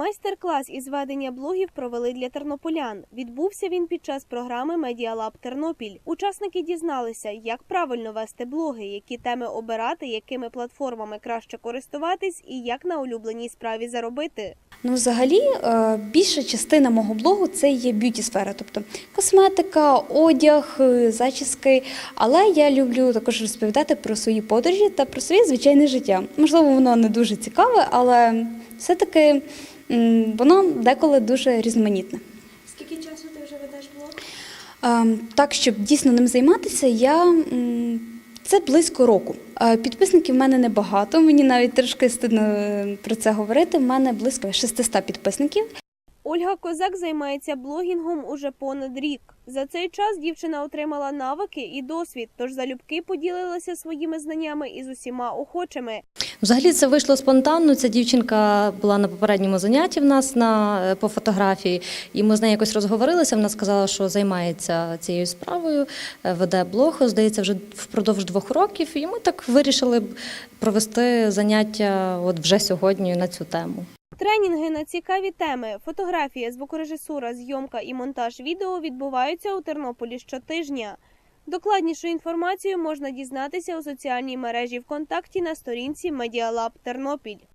Майстер-клас із ведення блогів провели для тернополян. Відбувся він під час програми Медіалаб Тернопіль. Учасники дізналися, як правильно вести блоги, які теми обирати, якими платформами краще користуватись і як на улюбленій справі заробити. Ну, взагалі, е, більша частина мого блогу це є б'юті сфера, тобто косметика, одяг, е, зачіски. Але я люблю також розповідати про свої подорожі та про своє звичайне життя. Можливо, воно не дуже цікаве, але все-таки м, воно деколи дуже різноманітне. Скільки часу ти вже ведеш блог? Ем, Так, щоб дійсно ним займатися, я це близько року. Е, Підписників в мене небагато. Мені навіть трошки стидно е, про це говорити. В мене близько 600 підписників. Ольга Козак займається блогінгом уже понад рік. За цей час дівчина отримала навики і досвід, тож залюбки поділилася своїми знаннями із усіма охочими. Взагалі це вийшло спонтанно. Ця дівчинка була на попередньому занятті в нас на е, по фотографії, і ми з нею якось розговорилися. Вона сказала, що займається цією справою, е, веде блог, здається, вже впродовж двох років. І ми так вирішили провести заняття от вже сьогодні на цю тему. Тренінги на цікаві теми: фотографія, звукорежисура, зйомка і монтаж відео відбуваються у Тернополі щотижня. Докладнішу інформацію можна дізнатися у соціальній мережі ВКонтакті на сторінці Медіалаб Тернопіль.